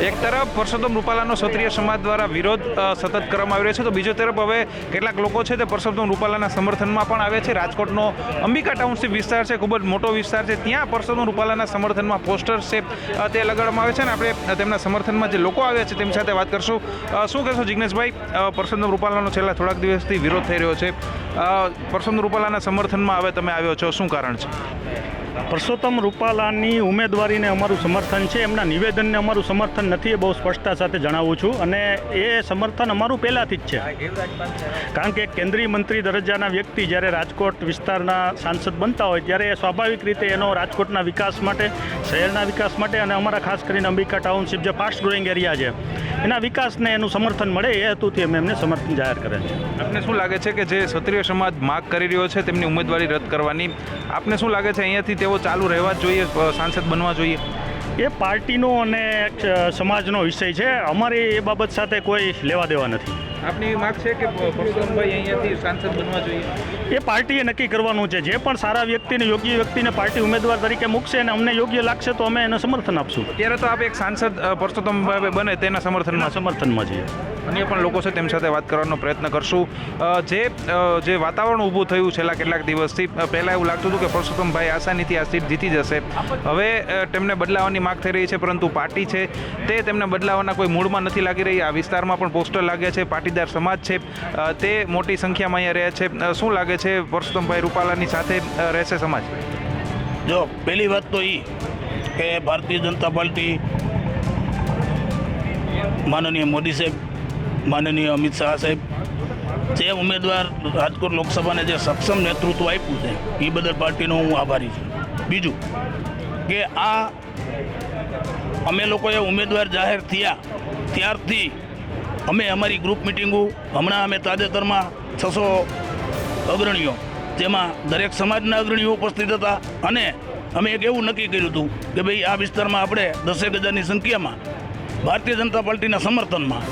એક તરફ પરસોત્તમ રૂપાલાનો ક્ષત્રિય સમાજ દ્વારા વિરોધ સતત કરવામાં આવી રહ્યો છે. તો બીજો તરફ હવે કેટલાક લોકો છે તે પરસોત્તમ રૂપાલાના સમર્થનમાં પણ આવે છે. રાજકોટનો અંબિકા ટાઉનશીપ વિસ્તાર છે ખૂબ જ મોટો વિસ્તાર છે. ત્યાં પરસોત્તમ રૂપાલાના સમર્થનમાં પોસ્ટર છે તે લગાડવામાં આવે છે અને આપણે તેમના સમર્થનમાં જે લોકો આવ્યા છે તેમની સાથે વાત કરશું. શું કહેશો જિગ્નેશભાઈ? અ, પરસોત્તમ રૂપાલાનો છેલ્લા થોડાક દિવસથી વિરોધ થઈ રહ્યો છે. પરસોત્તમ રૂપાલાના સમર્થનમાં હવે તમે આવ્યો છો. શું કારણ છે? પરસોત્તમ રૂપાલાની ઉમેદવારીને અમારું સમર્થન છે. એમના નિવેદનને અમારું સમર્થન નથી એ બહુ સ્પષ્ટતા સાથે જણાવું છું અને એ સમર્થન અમારું પહેલાંથી જ છે. કારણ કે કેન્દ્રીય મંત્રી દરજ્જાના વ્યક્તિ જ્યારે રાજકોટ વિસ્તારના સાંસદ બનતા હોય ત્યારે એ સ્વાભાવિક રીતે એનો રાજકોટના વિકાસ માટે, શહેરના વિકાસ માટે અને અમારા ખાસ કરીને અંબિકા ટાઉનશીપ જે ફાસ્ટ ગ્રોઈંગ એરિયા છે, એના વિકાસને એનું સમર્થન મળે એ હેતુથી અમે એમને સમર્થન જાહેર કરે છે. આપને શું લાગે છે કે જે ક્ષત્રિય સમાજ માગ કરી રહ્યો છે, તેમની ઉમેદવારી રદ કરવાની? આપને શું લાગે છે અહીંયાથી તેઓ ચાલુ રહેવા જોઈએ સાંસદ બનવા જોઈએ. એ પાર્ટીનો અને સમાજનો વિષય છે. અમારે એ બાબત સાથે કોઈ લેવા દેવા નથી. આપની માગ છે કે પરસોત્તમભાઈ અહીંયાથી સાંસદ બનવા જોઈએ? એ પાર્ટીએ નક્કી કરવાનું છે. જે પણ સારા વ્યક્તિને યોગ્ય વ્યક્તિને પાર્ટી ઉમેદવાર તરીકે મૂકશે અને અમને યોગ્ય લાગશે તો અમે એને સમર્થન આપશું. અત્યારે તો આપ એક સાંસદ પરસોત્તમ પરસોત્તમભાઈ બને તેના સમર્થનમાં સમર્થનમાં છીએ. અન્ય પણ લોકો છે તેમ સાથે વાત કરવાનો પ્રયત્ન કરશું. જે જે વાતાવરણ ઊભું થયું છેલ્લા કેટલાક દિવસથી પહેલાં એવું લાગતું હતું કે પરસોત્તમભાઈ આસાનીથી આ સીટ જીતી જશે. હવે તેમને બદલાવાની માગ થઈ રહી છે, પરંતુ પાર્ટી છે. તે તેમને બદલાવાના કોઈ મૂળમાં નથી લાગી રહી. આ વિસ્તારમાં પણ પોસ્ટર લાગ્યા છે, પાટીદાર સમાજ છે. તે મોટી સંખ્યામાં અહીંયા રહ્યા છે. શું લાગે છે, પરસોત્તમભાઈ રૂપાલાની સાથે રહેશે સમાજ? જો, પહેલી વાત તો એ કે ભારતીય જનતા પાર્ટી માનનીય મોદી સાહેબ, માનનીય અમિત શાહ સાહેબ, જે ઉમેદવાર રાજકોટ લોકસભાને જે સક્ષમ નેતૃત્વ આપ્યું છે એ બદલ પાર્ટીનો હું આભારી છું. બીજું કે આ અમે લોકોએ ઉમેદવાર જાહેર થયા ત્યારથી અમે અમારી ગ્રુપ મિટિંગો હમણાં અમે તાજેતરમાં છસો અગ્રણીઓ, જેમાં દરેક સમાજના અગ્રણીઓ ઉપસ્થિત હતા અને અમે એક એવું નક્કી કર્યું હતું કે ભાઈ આ વિસ્તારમાં આપણે દસેક હજારની સંખ્યામાં ભારતીય જનતા પાર્ટીના સમર્થનમાં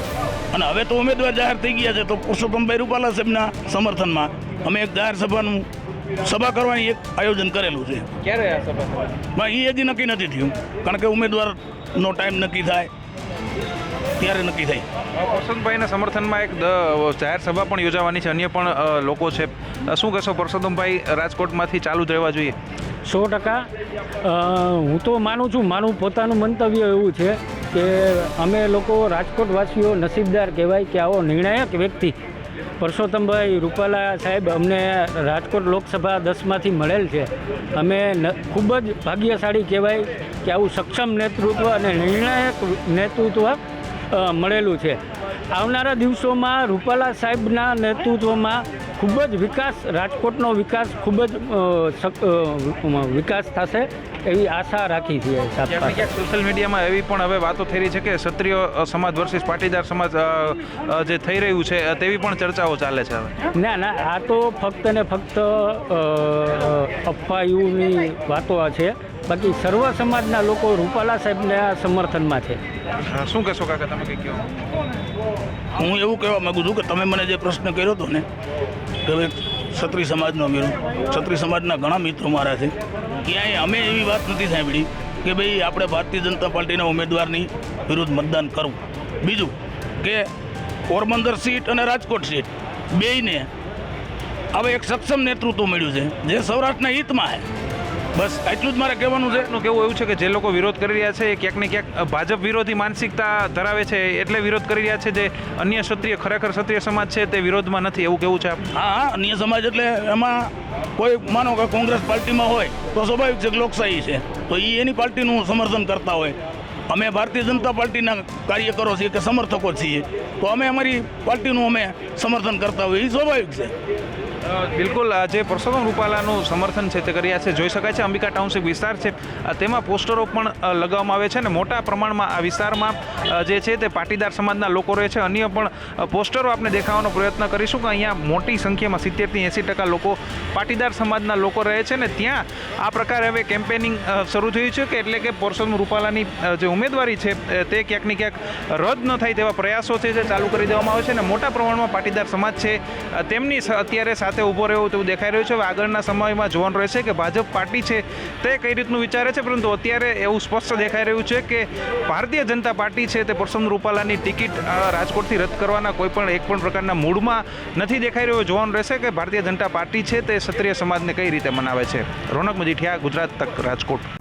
અને હવે તો ઉમેદવાર જાહેર થઈ ગયા છે તો પુરુષોત્તમભાઈ રૂપાલા સાહેબના સમર્થનમાં અમે એક જાહેર સભાનું સભા કરવાની એક આયોજન કરેલું છે. ક્યારે આ સભા એ હજી નક્કી નથી થયું. કારણ કે ઉમેદવારનો ટાઈમ નક્કી થાય. ત્યારે નક્કી થાય. પરસોત્તમભાઈના સમર્થનમાં એક જાહેર સભા પણ યોજાવાની છે. અન્ય પણ લોકો છે. શું કહેશો? પરસોત્તમભાઈ રાજકોટમાંથી ચાલુ જ રહેવા જોઈએ. સો ટકા. હું તો માનું છું મારું પોતાનું મંતવ્ય એવું છે કે અમે લોકો રાજકોટવાસીઓ નસીબદાર કહેવાય કે આવો નિર્ણાયક વ્યક્તિ પરસોત્તમભાઈ રૂપાલા સાહેબ અમને રાજકોટ લોકસભા દસમાંથી મળેલ છે. અમે ખૂબ જ ભાગ્યશાળી કહેવાય કે આવું સક્ષમ નેતૃત્વ અને નિર્ણાયક નેતૃત્વ મળેલું છે. આવનારા દિવસોમાં રૂપાલા સાહેબના નેતૃત્વમાં ખૂબ જ વિકાસ રાજકોટનો વિકાસ ખૂબ જ વિકાસ થશે એવી આશા રાખી. ક્યાંક સોશિયલ મીડિયામાં એવી પણ હવે વાતો થઈ રહી છે કે ક્ષત્રિય સમાજ વર્સિસ પાટીદાર સમાજ જે થઈ રહ્યું છે તેવી પણ ચર્ચાઓ ચાલે છે હવે. ના ના આ તો ફક્ત ને ફક્ત અફવાયુની વાતો આ છે. બાકી સર્વ સમાજના લોકો રૂપાલા સાહેબના સમર્થનમાં છે. શું કહેશો કાકા તમે કંઈ કહો? હું એવું કહેવા માગું છું કે તમે મને જે પ્રશ્ન કર્યો હતો ને કે હવે ક્ષત્રિય સમાજનો મેળો ક્ષત્રિય સમાજના ઘણા મિત્રો મારા છે. ક્યાંય અમે એવી વાત નથી સાંભળી કે ભાઈ આપણે ભારતીય જનતા પાર્ટીના ઉમેદવારની વિરુદ્ધ મતદાન કરવું. બીજું કે પોરબંદર સીટ અને રાજકોટ સીટ બેયને હવે એક સક્ષમ નેતૃત્વ મળ્યું છે. જે સૌરાષ્ટ્રના હિતમાં છે. બસ, એટલું જ મારે કહેવાનું છે. એનું કેવું એવું છે કે જે લોકો વિરોધ કરી રહ્યા છે, એ ક્યાંક ને ક્યાંક ભાજપ વિરોધી માનસિકતા ધરાવે છે, એટલે વિરોધ કરી રહ્યા છે જે અન્ય ક્ષત્રિય, ખરેખર ક્ષત્રિય સમાજ છે, તે વિરોધમાં નથી. એવું કેવું છે હા હા, અન્ય સમાજ એટલે એમાં કોઈ માનો કે કોંગ્રેસ પાર્ટીમાં હોય, તો સ્વાભાવિક છે કે લોકશાહી છે. તો એ એની પાર્ટીનું સમર્થન કરતા હોય. અમે ભારતીય જનતા પાર્ટીના કાર્યકરો છીએ કે સમર્થકો છીએ. તો અમે અમારી પાર્ટીનું અમે સમર્થન કરતા હોઈએ. એ સ્વાભાવિક છે. બિલકુલ જે પરસોત્તમ રૂપાલાનું સમર્થન છે તે કર્યા છે. જોઈ શકાય છે, અંબિકા ટાઉનશીપ વિસ્તાર છે. તેમાં પોસ્ટરો પણ લગાવવામાં આવે છે અને મોટા પ્રમાણમાં આ વિસ્તારમાં જે છે તે પાટીદાર સમાજના લોકો રહે છે. અન્ય પણ પોસ્ટરો આપણે દેખાવાનો પ્રયત્ન કરીશું કે અહીંયા મોટી સંખ્યામાં સિત્તેરથી એંસી ટકા લોકો પાટીદાર સમાજના લોકો રહે છે ને ત્યાં આ પ્રકારે હવે કેમ્પેનિંગ શરૂ થયું છે કે એટલે કે પરસોત્તમ રૂપાલાની જે ઉમેદવારી છે તે ક્યાંક ને ક્યાંક રદ ન થાય તેવા પ્રયાસો છે જે ચાલુ કરી દેવામાં આવે છે અને મોટા પ્રમાણમાં પાટીદાર સમાજ છે તેમની અત્યારે સાથે ઊભો રહ્યો તેવું દેખાઈ રહ્યું છે. હવે આગળના સમયમાં જોવાનું રહેશે કે ભાજપ પાર્ટી છે તે કઈ રીતનું વિચારે છે, પરંતુ અત્યારે એવું સ્પષ્ટ દેખાઈ રહ્યું છે કે ભારતીય જનતા પાર્ટી છે તે પરસોત્તમ રૂપાલાની ટિકિટ રાજકોટથી રદ કરવાના કોઈ પણ એક પણ પ્રકારના મૂડમાં નથી દેખાઈ રહ્યો. જોવાનું રહેશે કે ભારતીય જનતા પાર્ટી છે તે ક્ષત્રિય સમાજને કઈ રીતે મનાવે છે. રોનક મજીઠિયા, ગુજરાત તક રાજકોટ.